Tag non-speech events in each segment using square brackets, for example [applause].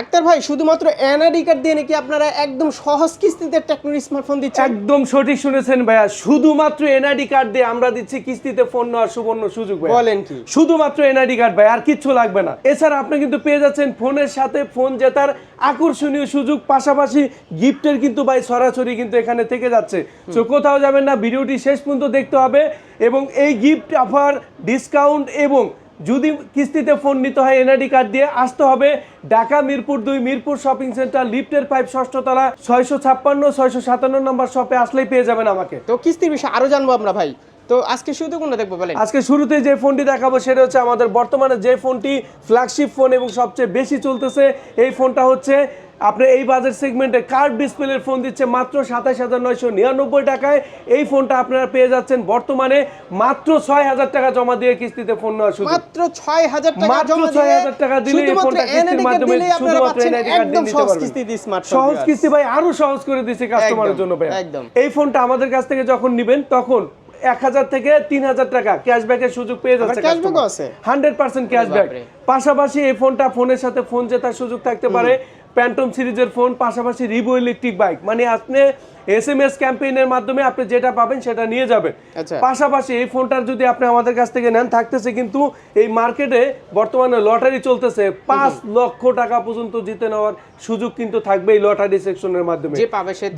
আক্তার ভাই শুধুমাত্র NID card দিয়ে নাকি আপনারা একদম সহজ কিস্তিতে টেকনোর স্মার্টফোন দিচ্ছেন? একদম সঠিক শুনেছেন ভাইয়া। শুধুমাত্র এনআইডি কার্ড দিয়ে আমরা দিচ্ছি কিস্তিতে ফোন নেওয়ার সুবর্ণ সুযোগ ভাই বলেন কি? শুধুমাত্র এনআইডি কার্ড ভাই আর কিচ্ছু লাগবে না। এছাড়া আপনি কিন্তু পেয়ে যাচ্ছেন ফোনের সাথে ফোন জেতার আকর্ষণীয় সুযোগ পাশাপাশি গিফটের কিন্তু ভাই সরাসরি কিন্তু এখানে থেকে যাচ্ছে। তো কোথাও যাবেন না ভিডিওটি শেষ পর্যন্ত দেখতে হবে এবং এই গিফট অফার ডিসকাউন্ট এবং যদি কিস্তিতে ফোন নিতে হয় এনআইডি কার্ড দিয়ে আসতে হবে ঢাকা মিরপুর দুই মিরপুর শপিং সেন্টার লিফটের পাইপ ষষ্ঠতলা ছয়শো ছাপ্পান্ন ছয়শো সাতান্ন নম্বর শপে আসলেই পেয়ে যাবেন আমাকে। তো কিস্তির বিষয়ে আরও জানব আমরা ভাই। তো আজকে শুরুতে কোনটা দেখব বলেন? আজকে শুরুতে যে ফোনটি দেখাবো সেটা হচ্ছে আমাদের বর্তমানে যে ফোনটি ফ্ল্যাগশিপ ফোন এবং সবচেয়ে বেশি চলতেছে এই ফোনটা হচ্ছে আপনি এই বাজেট সেগমেন্টে কার্ড ডিসপ্লের ফোন দিচ্ছে মাত্র সাতাশ হাজার নয়শো নিরানব্বই টাকায়। এই ফোনটা আপনারা পেয়ে যাচ্ছেন বর্তমানে মাত্র ছয় হাজার টাকা জমা দিয়ে কিস্তিতে ফোন নেওয়ার সুযোগ। মাত্র ছয় হাজার টাকা মাত্র জমা 6,000 টাকা দিলে এই ফোনটা কিস্তির মাধ্যমে শুধুমাত্র দিয়ে নিতে সহজ পারবেন। সহজ কিস্তি ভাই আরও সহজ করে দিচ্ছে কাস্টমারের জন্য ভাই। এই ফোনটা আমাদের কাছ থেকে যখন নিবেন তখন এক হাজার থেকে তিন হাজার টাকা ক্যাশব্যাকের সুযোগ পেয়ে যাচ্ছে? হান্ড্রেড পার্সেন্ট ক্যাশব্যাক পাশাপাশি এই ফোনটা ফোনের সাথে ফোন জেতার সুযোগ থাকতে পারে। প্যান্টম সিরিজের ফোন পাশাপাশি রিভো ইলেকট্রিক বাইক মানে আপনি এস এম এস ক্যাম্পেইনের মাধ্যমে আপনি যেটা পাবেন সেটা নিয়ে যাবেন। আচ্ছা। পাশাপাশি এই ফোনটার যদি আপনি আমাদের কাছ থেকে নেন থাকতেছে কিন্তু এই মার্কেটে বর্তমানে লটারি চলতেছে। পাঁচ লক্ষ টাকা পর্যন্ত জিতে নেওয়ার সুযোগ কিন্তু থাকবে এই লটারি সেকশনের মাধ্যমে।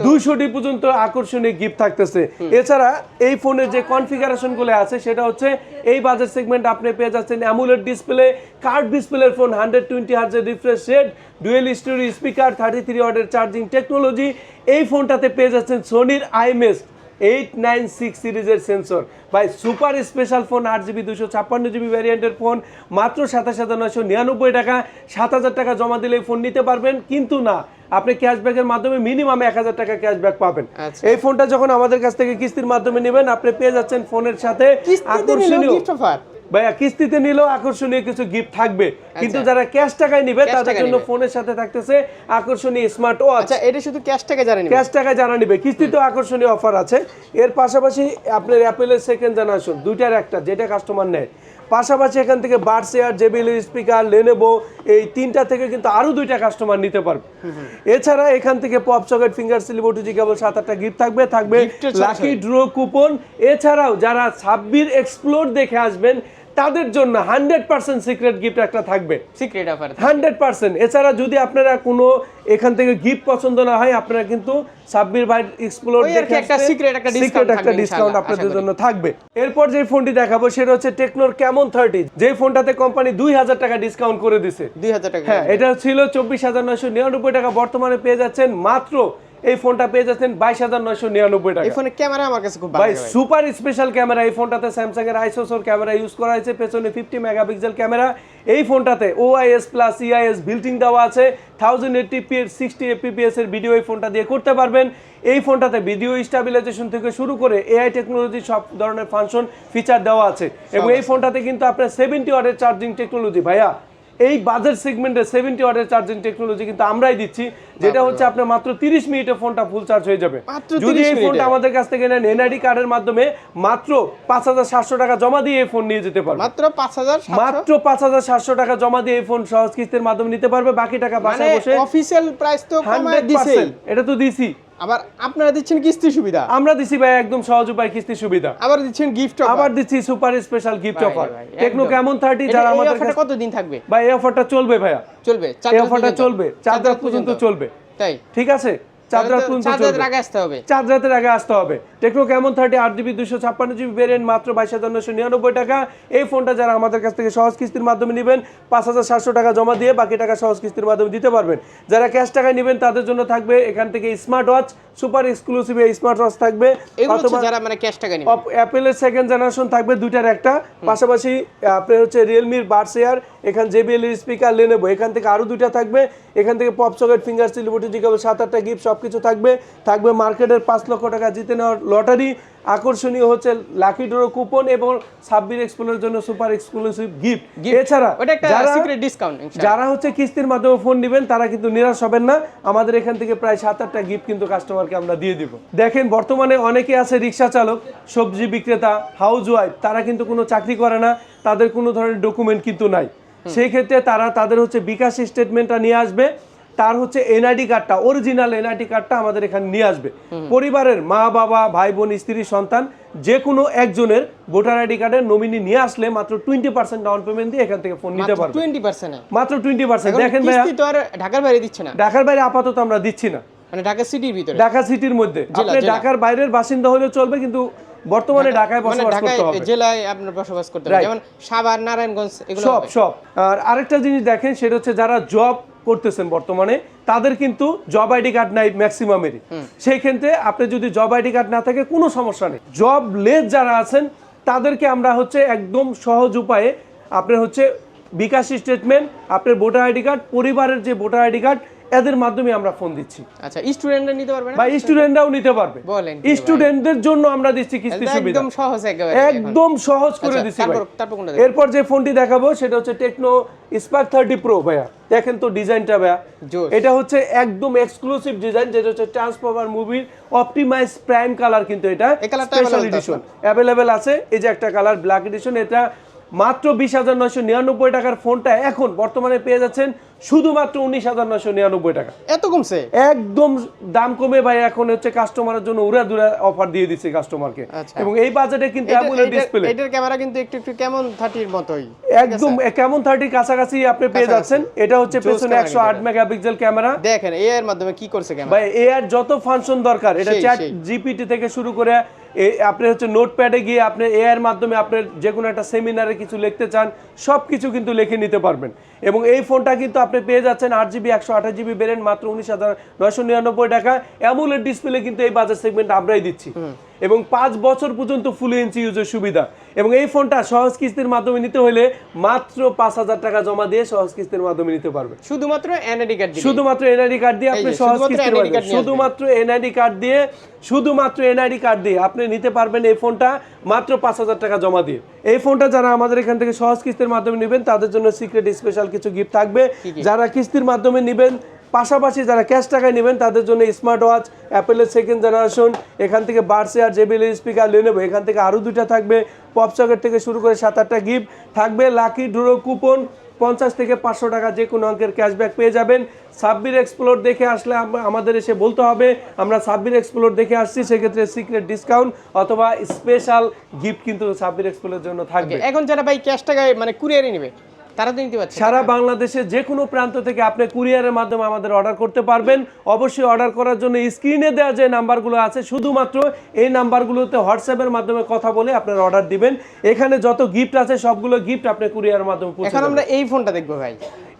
দুইশোটি পর্যন্ত আকর্ষণীয় গিফট থাকতেছে। এছাড়া এই ফোনের যে কনফিগারেশনগুলো আছে সেটা হচ্ছে এই বাজার সেগমেন্ট আপনি পেয়ে যাচ্ছেন অ্যামুলেট ডিসপ্লে কার্ড ডিসপ্লের phone hundred twenty হার্জের refresh rate dual stereo speaker thirty three ওয়ার্ডের চার্জিং টেকনোলজি এই ফোনটাতে পেয়ে যাচ্ছেন সোনির আইমেস এইট নাইন সিক্স সিরিজের সেন্সর ভাই সুপার স্পেশাল ফোন আট জিবি দুশো ছাপ্পান্ন জিবি ভ্যারিয়েন্টের ফোন মাত্র সাতাশ হাজার নয়শো নিরানব্বই টাকা সাত হাজার টাকা জমা দিলে এই ফোন নিতে পারবেন কিন্তু না আপনি ক্যাশব্যাকের মাধ্যমে মিনিমাম এক হাজার টাকা ক্যাশব্যাক পাবেন আচ্ছা। এই ফোনটা যখন আমাদের কাছ থেকে কিস্তির মাধ্যমে নেবেন আপনি পেয়ে যাচ্ছেন ফোনের সাথে আকর্ষণীয়? ভাইয়া কিস্তিতে নিলেও আকর্ষণীয় কিছু গিফট থাকবে। কিন্তু আচ্ছা। যারা ক্যাশ টাকায় নিবে তাদের জন্য ফোনের সাথে থাকতেছে আকর্ষণীয় স্মার্ট ওয়াচ আচ্ছা এটা শুধু ক্যাশ টাকা জানেন ক্যাশ টাকায় জানা নিবে কিস্তিতে আকর্ষণীয় অফার আছে। এর পাশাপাশি আপনার অ্যাপেলের সেকেন্ড জেনারেশন দুইটার একটা যেটা কাস্টমার নেয়। পাশাপাশি এখান থেকে বার্ড শেয়ার জেবিএল স্পিকার লেনেবো এই তিনটা থেকে কিন্তু আরও দুইটা কাস্টমার নিতে পারবে। এছাড়া এখান থেকে pop socket finger sleeve OTG cable সাত আটটা গিফট থাকবে থাকবে লাকি ড্র কুপন এছাড়াও যারা ছাব্বির এক্সপ্লোর দেখে আসবেন তাদের জন্য হান্ড্রেড পার্সেন্ট সিক্রেট গিফট একটা থাকবে। Secret offer hundred percent. এছাড়া যদি আপনারা কোনো এখান থেকে গিফট পছন্দ না হয় আপনারা কিন্তু সাব্বির ভাই এক্সপ্লোর একটা সিক্রেট একটা ডিসকাউন্ট আপনাদের জন্য থাকবে। এরপর যে ফোনটি দেখাবো সেটা হচ্ছে টেকনোর কেমন থার্টি যে ফোনটাতে কোম্পানি দুই হাজার টাকা ডিসকাউন্ট করে দিছে। দুই হাজার টাকা হ্যাঁ এটা ছিল চব্বিশ হাজার নয়শো নিরানব্বই টাকা। বর্তমানে পেয়ে যাচ্ছেন মাত্র এই ফোনটা পেয়ে যাচ্ছেন বাইশ হাজার নয়শো নিরানব্বই টাকা। এই ফোনের ক্যামেরা আমার কাছে খুব ভাই সুপার স্পেশাল ক্যামেরা এই ফোনটাতে স্যামসাং এর আইসোসোর ক্যামেরা ইউজ করা হয়েছে পেছনে ফিফটি মেগাপিক্সেল ক্যামেরা। এই ফোনটাতে ওআইএস প্লাস ইআইএস বিল্টিং দেওয়া আছে থাউজেন্ড এইটটি পি এর সিক্সটি এপিপিএস এর ভিডিও এই ফোনটা দিয়ে করতে পারবেন। এই ফোনটাতে ভিডিও স্টাবিলাইজেশন থেকে শুরু করে এআই টেকনোলজি সব ধরনের ফাংশন ফিচার দেওয়া আছে। এবং এই ফোনটাতে কিন্তু আপনার সেভেন্টি ওয়াটের চার্জিং টেকনোলজি ভাইয়া। এই বাজেট সেগমেন্টে সেভেন্টি ওয়াটের চার্জিং টেকনোলজি কিন্তু আমরাই দিচ্ছি যেটা হচ্ছে আপনার মাত্র তিরিশ মিনিটে ফোনটা ফুল চার্জ হয়ে যাবে। যদি এই ফোনটা আমাদের কাছ থেকে নেন এনআইডি কার্ডের মাধ্যমে মাত্র পাঁচ হাজার সাতশো টাকা জমা দিয়ে এই ফোন নিয়ে যেতে পারবে। মাত্র পাঁচ হাজার মাত্র পাঁচ হাজার সাতশো টাকা জমা দিয়ে এই ফোন সহজ কিস্তির মাধ্যমে নিতে পারবে বাকি টাকা মানে বাসায় বসে অফিসিয়াল প্রাইস তো হান্ড্রেড এটা তো দিছি। আবার আপনারা দিচ্ছেন কিস্তি সুবিধা? আমরা দিছি ভাই একদম সহজ উপায় কিস্তি সুবিধা। আবার দিচ্ছেন গিফট আবার দিচ্ছি super special gift offer Tecno কেমন থার্টি যারা যারা আমাদের কাছে কতদিন থাকবে? ভাই এই অফারটা চলবে ভাইয়া। চলবে এই অফারটা চলবে চার রাত পর্যন্ত। চলবে। তাই। ঠিক আছে? চার রাত পর্যন্ত চার রাতের চলবে। আগে আসতে হবে। চার রাতের আগে আসতে হবে। টেকনো কেমন থার্টি আট জিবি দুশো ছাপ্পান্ন জিবি ভেরিয়েন্ট মাত্র বাইশ হাজার নশো নিরানব্বই টাকা। এই ফোনটা যারা আমাদের কাছ থেকে সহজ কিস্তির মাধ্যমে নেবেন পাঁচ হাজার সাতশো টাকা জমা দিয়ে বাকি টাকা সহজ কিস্তির মাধ্যমে দিতে পারবেন। যারা ক্যাশ টাকায় নেবেন তাদের জন্য থাকবে এখান থেকে স্মার্ট ওয়াচ সুপার এক্সক্লুসিভ এই স্মার্ট ওয়াচ থাকবে। যারা মানে ক্যাশ টাকা নিবে। অ্যাপেলের সেকেন্ড জেনারেশন থাকবে দুইটার একটা। পাশাপাশি আপনার হচ্ছে রিয়েলমির বার্স এয়ার এখান জেবিএল স্পিকার লেনেবো এখান থেকে আরও দুইটা থাকবে। এখান থেকে পপ সকেট ফিঙ্গার সিলিবুটি জিগাবে সাত আটটা গিফট সব কিছু থাকবে থাকবে মার্কেটের পাঁচ লক্ষ টাকা জিতে নেওয়ার লটারি আকর্ষণীয় হচ্ছে লাকি ড্র কুপন এবং সাব্বির এক্সপ্লোরের জন্য সুপার এক্সক্লুসিভ গিফট এছাড়া ডিসকাউন্ট যারা হচ্ছে কিস্তির মাধ্যমে ফোন নেবেন তারা কিন্তু নিরাশ হবেন না। আমাদের এখান থেকে প্রায় সাত আটটা গিফট কিন্তু কাস্টমারকে আমরা দিয়ে দিব। দেখেন বর্তমানে অনেকে আছে রিক্সা চালক সবজি বিক্রেতা হাউস ওয়াইফ তারা কিন্তু কোনো চাকরি করে না তাদের কোনো ধরনের ডকুমেন্ট কিন্তু নাই। সেই ক্ষেত্রে তারা তাদের হচ্ছে বিকাশ স্টেটমেন্টটা নিয়ে আসবে। তার হচ্ছে এনআইডি কার্ডটা অরিজিনাল এনআইডি কার্ডটা আমাদের এখানে নিয়ে আসবে। পরিবারের মা বাবা ভাই বোন স্ত্রী সন্তান যে কোনো একজনের ভোটার আইডি কার্ডের নমিনি নিয়ে আসলে মাত্র টোয়েন্টি পার্সেন্ট ডাউন পেমেন্ট দিয়ে এখান থেকে ফোন নিতে পারবে। টোয়েন্টি পার্সেন্ট মাত্র টোয়েন্টি পার্সেন্ট দেখেন আর ঢাকার বাইরে দিচ্ছে না? ঢাকার বাইরে আপাতত আমরা দিচ্ছি না। মানে ঢাকা সিটির ভিতরে? ঢাকা সিটির মধ্যে। আপনি ঢাকার বাইরের বাসিন্দা হলেও চলবে কিন্তু বর্তমানে ঢাকায় মানে বসবাস করতে হবে। জেলায় আপনার বসবাস করতে হবে। যেমন সাভার নারায়ণগঞ্জ এগুলো সব সব। আর আরেকটা জিনিস দেখেন সেটা হচ্ছে যারা জব করতেছেন বর্তমানে তাদের কিন্তু জব আইডি কার্ড নাই ম্যাক্সিমামের সেই ক্ষেত্রে আপনি যদি জব আইডি কার্ড না থাকে কোনো সমস্যা নেই। জব লেস যারা আছেন তাদেরকে আমরা হচ্ছে একদম সহজ উপায়ে আপনার হচ্ছে বিকাশ স্টেটমেন্ট আপনার ভোটার আইডি কার্ড পরিবারের যে ভোটার আইডি কার্ড এদের মাধ্যমে আমরা ফোন দিচ্ছি। আচ্ছা স্টুডেন্টরা নিতে পারবে না? বা স্টুডেন্টরাও নিতে পারবে। বলেন স্টুডেন্টদের জন্য আমরা দিচ্ছি কিস্তি সুবিধা। একদম সহজ একেবারে একদম সহজ করে আচ্ছা, দিচ্ছি তারপর- তারপর কোনটা এরপর যে ফোনটি দেখাবো সেটা হচ্ছে টেকনো স্পার্ক থার্টি প্রো ভাইয়া। দেখেন তো ডিজাইনটা ভাইয়া। এটা হচ্ছে একদম এক্সক্লুসিভ ডিজাইন যেটা হচ্ছে ট্রান্সফরমার মুভির অপটিমাইজ প্রাইম কালার কিন্তু এটা। এই কালারটা স্পেশাল এডিশন অ্যাভেলেবেল আছে। এই যে একটা কালার ব্ল্যাক এডিশন এটা মাত্র বিশ হাজার নয়শো নিরানব্বই টাকার ফোনটা এখন বর্তমানে পেয়ে যাচ্ছেন শুধুমাত্র উনিশ হাজার নয়শো নিরানব্বই টাকা। এত কমছে? একদম দাম কমে ভাই এখন হচ্ছে কাস্টমারের জন্য উড়া দুরা অফার দিয়ে দিচ্ছে কাস্টমারকে। এবং এই বাজেটে কিন্তু এটা- ডিসপ্লে এটার ক্যামেরা কিন্তু একটু একটু কেমন থার্টির মতোই। একদম কেমন থার্টি কাছাকাছি আপনি পেয়ে যাচ্ছেন। এটা হচ্ছে পেছনে একশো আট মেগাপিক্সেল ক্যামেরা দেখেন এ এর মাধ্যমে কি করছে ক্যামেরা ভাই এ আর যত ফাংশন দরকার এটা চ্যাট জিপিটি থেকে শুরু করে আপনি হচ্ছে নোটপ্যাডে গিয়ে আপনি এ এর মাধ্যমে আপনার যে কোনো একটা সেমিনারে কিছু লিখতে চান সব কিছু কিন্তু লিখে নিতে পারবেন। এবং এই ফোনটা কিন্তু আপনি পেয়ে যাচ্ছেন আট জিবি, একশো আঠাশ জিবি মাত্র উনিশ হাজার নয়শো নিরানব্বই টাকা। অ্যামুলেট ডিসপ্লে কিন্তু এই বাজার সেগমেন্ট আমরাই দিচ্ছি। এবং পাঁচ বছর পর্যন্ত ফুল ইঞ্চি ইউজের সুবিধা। এবং এই ফোনটা সহজ কিস্তির মাধ্যমে নিতে হলে মাত্র পাঁচ হাজার টাকা জমা দিয়ে সহজ কিস্তির মাধ্যমে নিতে পারবেন শুধুমাত্র এনআইডি কার্ড শুধুমাত্র এনআইডি কার্ড দিয়ে আপনি সহজ কিস্তির শুধুমাত্র এনআইডি কার্ড দিয়ে শুধুমাত্র এনআইডি কার্ড দিয়ে আপনি নিতে পারবেন এই ফোনটা মাত্র পাঁচ হাজার টাকা জমা দিয়ে। এই ফোনটা যারা আমাদের এখান থেকে সহজ কিস্তির মাধ্যমে নেবেন তাদের জন্য সিক্রেট স্পেশাল কিছু গিফট থাকবে। যারা কিস্তির মাধ্যমে নেবেন পাশাপাশি যারা ক্যাশ টাকায় নেবেন, তাদের জন্য স্মার্ট ওয়াচ অ্যাপেলের সেকেন্ড জেনারেশন এখান থেকে বার্সে আর জেবিএল স্পিকার নেব এখান থেকে আরও দুইটা থাকবে। পপ সকেট থেকে শুরু করে সাত আটটা গিফট থাকবে। লাকি ড্রো কুপন পঞ্চাশ থেকে পাঁচশো টাকা যে কোনো অঙ্কের ক্যাশব্যাক পেয়ে যাবেন। সাব্বির এক্সপ্লোর দেখে আসলে আমাদের এসে বলতে হবে, আমরা সাব্বির এক্সপ্লোর দেখে আসছি, সেক্ষেত্রে সিক্রেট ডিসকাউন্ট অথবা স্পেশাল গিফট কিন্তু সাব্বির এক্সপ্লোরের জন্য থাকবে। এখন যারা ভাই ক্যাশ টাকায় মানে কুরিয়ারে নেবে তারা তো নিতে পারছে সারা বাংলাদেশে যে কোনো প্রান্ত থেকে আপনি কুরিয়ারের মাধ্যমে আমাদের অর্ডার করতে পারবেন। অবশ্যই অর্ডার করার জন্য স্ক্রিনে দেওয়া যে নাম্বারগুলো আছে শুধুমাত্র এই নাম্বারগুলোতে হোয়াটসঅ্যাপের মাধ্যমে কথা বলে আপনার অর্ডার দিবেন। এখানে যত গিফট আছে সবগুলো গিফট আপনি কুরিয়ারের মাধ্যমে এখন আমরা এই ফোনটা দেখব ভাই।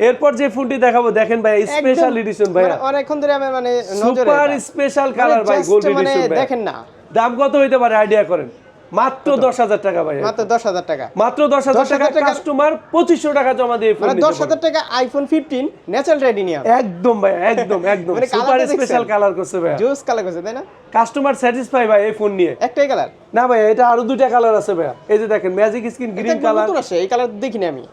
এরপর যে ফোনটি দেখাবো দেখেন ভাই স্পেশাল এডিশন ভাই মানে অনেকক্ষণ ধরে আমার মানে সুপার স্পেশাল মানে কালার ভাই গোল্ড মানে এডিশন দেখেন না। দাম কত হইতে পারে আইডিয়া করেন? মাত্র দশ হাজার টাকা ভাই। মাত্র দশ হাজার টাকা। মাত্র দশ হাজার টাকা কাস্টমার পঁচিশশো টাকা জমা দিয়ে মানে দশ হাজার টাকা আইফোন ফিফটিন ন্যাচারাল রেডিনিয়াম একদম ভাই একদম [laughs] একদম। সুপার স্পেশাল কালার করছে ভাই। জোস কালার করছে তাই না? কাস্টমার স্যাটিসফাই ভাই এই ফোন নিয়ে। একটাই কালার না ভাই এটা আরও দুইটা কালার আছে ভাই। এই যে দেখেন ম্যাজিক স্ক্রিন গ্রিন কালার এই কালার দেখিনি আমি।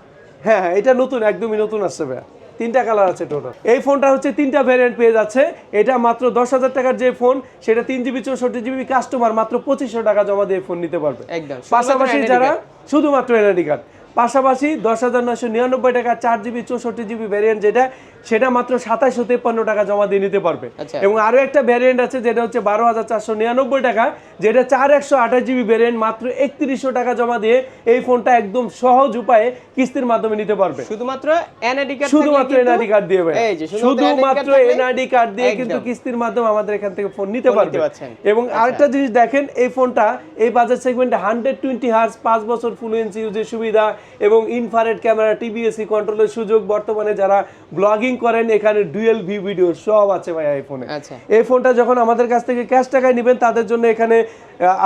হ্যাঁ হ্যাঁ এটা নতুন একদমই নতুন আসছে ভাই। তিনটা কালার আছে টোটাল এই ফোনটা হচ্ছে তিনটা ভ্যারিয়েন্ট পেয়ে যাচ্ছে। এটা মাত্র দশ হাজার টাকার যে ফোন সেটা তিন জিবি চৌষট্টি জিবি কাস্টমার মাত্র পঁচিশশো টাকা জমা দিয়ে ফোন নিতে পারবে। একদম পাশাপাশি যারা শুধুমাত্র এনআইডি কার্ড পাশাপাশি দশ হাজার নয়শো নিরানব্বই টাকা চার জিবি চৌষট্টি জিবি ভ্যারিয়েন্ট যেটা সেটা মাত্র সাতাশশো তেপ্পান্ন টাকা জমা দিয়ে নিতে পারবে। আচ্ছা। এবং আরও একটা ভ্যারিয়েন্ট আছে যেটা হচ্ছে বারো হাজার চারশো নিরানব্বই টাকা। যেটা চার একশো আঠাশ জিবি ভ্যারিয়েন্ট মাত্র একত্রিশশো টাকা জমা দিয়ে এই ফোনটা একদম সহজ উপায়ে কিস্তির মাধ্যমে নিতে পারবে। শুধুমাত্র এনআইডি কার্ড শুধুমাত্র এনআইডি কার্ড দিয়ে শুধুমাত্র এনআইডি কার্ড দিয়ে কিন্তু কিস্তির মাধ্যমে আমাদের এখান থেকে ফোন নিতে পারবে। এবং আরেকটা জিনিস দেখেন এই ফোনটা এই বাজার সেগমেন্টে হান্ড্রেড টোয়েন্টি হার্স পাঁচ বছর ফুল ইঞ্চি ইউজের সুবিধা এবং ইনফারেড ক্যামেরা টিবিএসি কন্ট্রোলের সুযোগ। বর্তমানে যারা ব্লগিং করেন এখানে ডুয়েল ভি ভিডিও সব আছে ভাই এই ফোনে আচ্ছা। এই ফোনটা যখন আমাদের কাছ থেকে ক্যাশ টাকায় নেবেন তাদের জন্য এখানে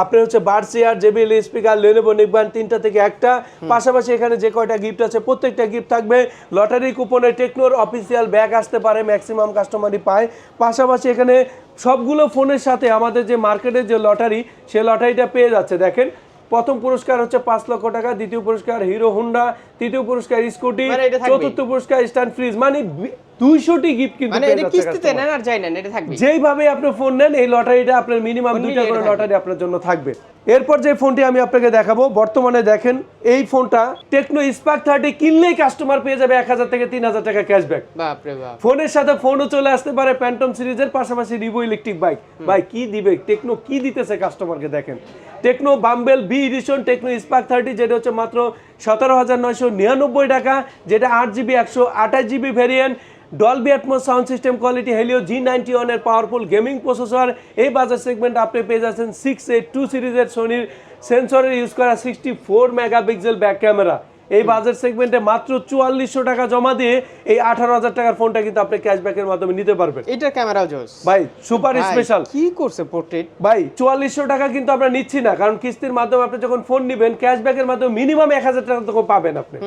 আপনি হচ্ছে বার চেয়ার জেবিএল স্পিকার লেনেবো নিকবান তিনটা থেকে একটা। পাশাপাশি এখানে যে কয়টা গিফট আছে প্রত্যেকটা গিফট থাকবে। লটারি কুপনে টেকনোর অফিসিয়াল ব্যাগ আসতে পারে ম্যাক্সিমাম কাস্টমারই পায়। পাশাপাশি এখানে সবগুলো ফোনের সাথে আমাদের যে মার্কেটের যে লটারি সে লটারিটা পেয়ে যাচ্ছে। দেখেন প্রথম পুরস্কার হচ্ছে পাঁচ লক্ষ টাকা দ্বিতীয় পুরস্কার হিরো হুন্ডা তৃতীয় পুরস্কার স্কুটি মানে। চতুর্থ পুরস্কার স্ট্যান্ড ফ্রিজ মানে বি- দুইশোটি গিফট কিন্তু মানে এটা কিস্তিতে নেন আর যাই নেন এটা থাকবে। যেইভাবে আপনি ফোন নেন এই লটারিটা আপনার মিনিমাম দুইটা করে লটারি আপনার জন্য থাকবে। এরপর যে ফোনটি আমি আপনাকে দেখাবো বর্তমানে দেখেন এই ফোনটা টেকনো স্পার্ক থার্টি কিনলেই কাস্টমার পেয়ে যাবে এক হাজার থেকে তিন হাজার টাকা ক্যাশব্যাক ফোনের সাথে ফোনও চলে আসতে পারে প্যান্টম সিরিজের পাশাপাশি রিভো ইলেকট্রিক বাইক ভাই কি দিবে? টেকনো কি দিতেছে কাস্টমারকে দেখেন? Tecno bumble bee edition Tecno Spark thirty যেটা হচ্ছে মাত্র সতেরো হাজার নয়শো নিরানব্বই টাকা যেটা আট জিবি একশো আঠাশ GB variant Dolby Atmos sound system quality Helio G ninety ওয়ানের পাওয়ারফুল গেমিং প্রসেসর এই বাজার সেগমেন্ট আপনি পেয়ে যাচ্ছেন সিক্স এইট টু সিরিজের সোনির সেন্সরের ইউজ করা sixty four megapixel back camera এই বাজার সেগমেন্টে মাত্র চুয়াল্লিশশো টাকা জমা দিয়ে এই আঠারো হাজার টাকার ফোনটা কিন্তু আপনি ক্যাশব্যাকের মাধ্যমে নিতে পারবেন। এটা ক্যামেরাও জোস ভাই সুপার স্পেশাল কি করছে পোর্ট্রেট ভাই চুয়াল্লিশশো টাকা কিন্তু আমরা নিচ্ছি না কারণ কিস্তির মাধ্যমে আপনি যখন ফোন নিবেন ক্যাশব্যাকের মাধ্যমে মিনিমাম এক হাজার টাকা তো পাবেন আপনি।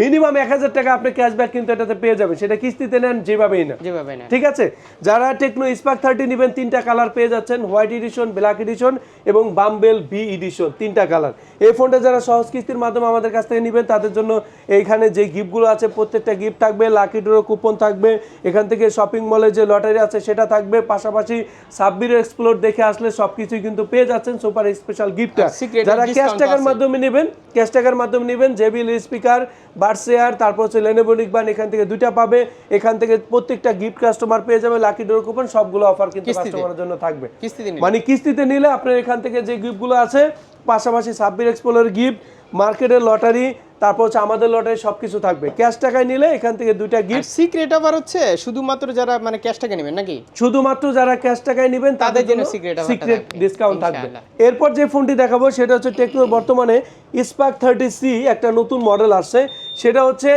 মিনিমাম এক হাজার টাকা আপনি ক্যাশব্যাক কিন্তু এটাতে পেয়ে যাবেন। সেটা কিস্তিতে নেন যেভাবেই না যেভাবে না ঠিক আছে? যারা টেকনো স্পার্ক থার্টি নেবেন তিনটা কালার পেয়ে যাচ্ছেন হোয়াইট এডিশন ব্ল্যাক এডিশন এবং বাম্বেল বি এডিশন তিনটা কালার এই ফোনটা যারা সহজ কিস্তির মাধ্যমে আমাদের কাছ থেকে নেবেন তাদের জন্য এইখানে যে গিফটগুলো আছে প্রত্যেকটা গিফট থাকবে লাকি ড্রো কুপন থাকবে এখান থেকে শপিং মলে যে লটারি আছে সেটা থাকবে। পাশাপাশি সাব্বির এক্সপ্লোর দেখে আসলে সবকিছুই কিন্তু পেয়ে যাচ্ছেন সুপার স্পেশাল গিফটটা যারা ক্যাশ টাকার মাধ্যমে নেবেন ক্যাশ টাকার মাধ্যমে নেবেন জেবিএল স্পিকার বার্সেয়ার তারপর হচ্ছে লেনেবন ইকবান এখান থেকে দুইটা পাবে। এখান থেকে প্রত্যেকটা গিফট কাস্টমার পেয়ে যাবে লাকি ডোর কুপন সবগুলো অফার কিন্তু। কাস্টমারের জন্য থাকবে। মানে কিস্তিতে নিলে আপনার এখান থেকে যে গিফটগুলো আছে পাশাপাশি সাব্বির এক্সপোলের গিফট মার্কেটের লটারি তারপর হচ্ছে আমাদের লটারি সবকিছু থাকবে। ক্যাশ টাকায় নিলে এখান থেকে দুইটা গিফট সিক্রেট আবার হচ্ছে শুধুমাত্র যারা মানে ক্যাশ টাকা নেবেন নাকি? শুধুমাত্র যারা ক্যাশ টাকায় নেবেন তাদের জন্য জন্য secret offer টা সিক্রেট ডিসকাউন্ট থাকবে। এরপর যে ফোনটি দেখাবো সেটা হচ্ছে টেকনোর বর্তমানে স্পার্ক থার্টি সি একটা নতুন মডেল আসছে। সেটা হচ্ছে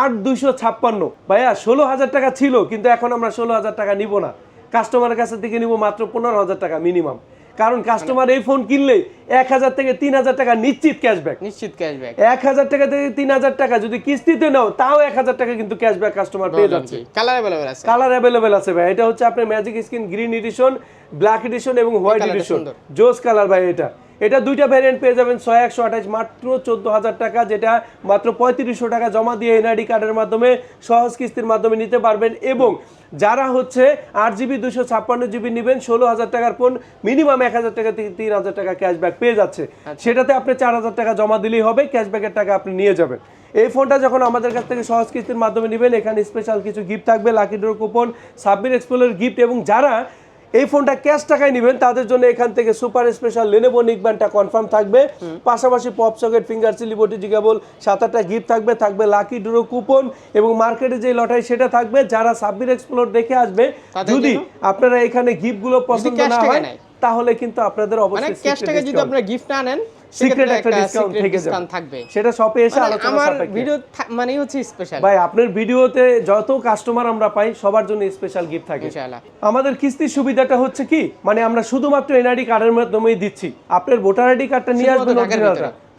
আট দুইশো ছাপ্পান্ন। ভাইয়া ষোলো হাজার টাকা ছিল কিন্তু এখন আমরা ষোলো হাজার টাকা নিব না। কাস্টমারের কাছে থেকে নিব মাত্র পনেরো হাজার টাকা মিনিমাম কারণ কাস্টমার এই ফোন কিনলে এক হাজার থেকে তিন হাজার টাকা নিশ্চিত ক্যাশব্যাক নিশ্চিত ক্যাশব্যাক এক হাজার টাকা থেকে তিন হাজার টাকা যদি কিস্তিতে নাও তাও এক হাজার টাকা কিন্তু ক্যাশব্যাক কাস্টমার পেয়ে যাচ্ছে। কালার অ্যাভেলেবল আছে। কালার অ্যাভেলেবেল আছে ভাই। এটা হচ্ছে আপনার magic screen green edition black edition এবং হোয়াইট এডিশন জোস কালার ভাই এটা। এটা দুইটা ভ্যারিয়েন্ট পেয়ে যাবেন ছয় একশো আঠাশ মাত্র চোদ্দ হাজার টাকা যেটা মাত্র পঁয়ত্রিশশো টাকা জমা দিয়ে এনআইডি কার্ডের মাধ্যমে সহজ কিস্তির মাধ্যমে নিতে পারবেন এবং যারা হচ্ছে আট জিবি দুশো ছাপ্পান্ন জিবি নেবেন ষোলো হাজার টাকার ফোন মিনিমাম এক হাজার টাকা থেকে তিন হাজার টাকা ক্যাশব্যাক পেয়ে যাচ্ছে। সেটাতে আপনি চার হাজার টাকা জমা দিলেই হবে ক্যাশব্যাকের টাকা আপনি নিয়ে যাবেন। এই ফোনটা যখন আমাদের কাছ থেকে সহজ কিস্তির মাধ্যমে নেবেন এখানে স্পেশাল কিছু গিফট থাকবে লাকি ড্র কুপন সাব্বির এক্সপ্লোরের গিফট এবং যারা এই ফোনটা ক্যাশ টাকায় নেবেন তাদের জন্য এখান থেকে সুপার স্পেশাল লেনেভো নিকব্যান্ডটা কনফার্ম থাকবে। পাশাপাশি পপ সকেট ফিঙ্গার সিলিবটি জিগাবল সাত আটটা গিফট থাকবে থাকবে লাকি ড্রো কুপন এবং মার্কেটে যে লটারি সেটা থাকবে। যারা সাব্বির এক্সপ্লোর দেখে আসবে যদি আপনারা এখানে গিফটগুলো পছন্দ না হয়। তাহলে কিন্তু আপনাদের মানে অবশ্যই ক্যাশ টাকা যদি আপনারা গিফট না নেন সিক্রেট একটা ডিসকাউন্ট থেকে থাকবে। সেটা শপে এসে মানে আলোচনা আমার ভিডিও মানেই হচ্ছে স্পেশাল ভাই আপনার ভিডিওতে যত কাস্টমার আমরা পাই সবার জন্য স্পেশাল গিফট থাকে। ইনশাআল্লাহ। আমাদের কিস্তির সুবিধাটা হচ্ছে কি? মানে আমরা শুধুমাত্র এনআইডি কার্ডের মাধ্যমেই দিচ্ছি। আপনার ভোটার আইডি কার্ডটা নিয়ে আসবেন।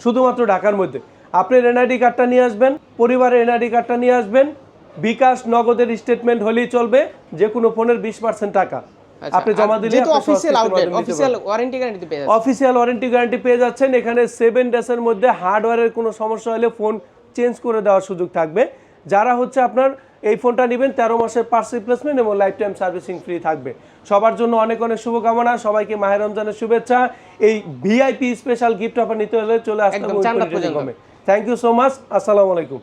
শুধুমাত্র ঢাকার মধ্যে। আপনার এনআইডি কার্ডটা নিয়ে আসবেন পরিবারের এনআইডি কার্ডটা নিয়ে আসবেন। বিকাশ নগদের স্টেটমেন্ট হলেই চলবে যে কোনো ফোনের বিশ পার্সেন্ট টাকা। আপনি জমা দিলে সহজ official outlet official warranty guarantee পেয়ে যাচ্ছে অফিসিয়াল ওয়ারেন্টি গ্যারান্টি পেয়ে যাচ্ছেন এখানে সেভেন ডেজের মধ্যে হার্ডওয়্যারের কোনো সমস্যা হলে ফোন চেঞ্জ করে দেওয়ার সুযোগ থাকবে। যারা হচ্ছে আপনার এই ফোনটা নেবেন তেরো মাসের পার্স রিপ্লেসমেন্ট এবং লাইফ টাইম সার্ভিসিং ফ্রি থাকবে। সবার জন্য অনেক অনেক শুভকামনা সবাইকে মাহের রমজানের শুভেচ্ছা। এই ভিআইপি স্পেশাল গিফট অফার নিতে হলে চলে আসতে পর্যন্ত। থ্যাংক ইউ সো মাচ আসসালামু আলাইকুম।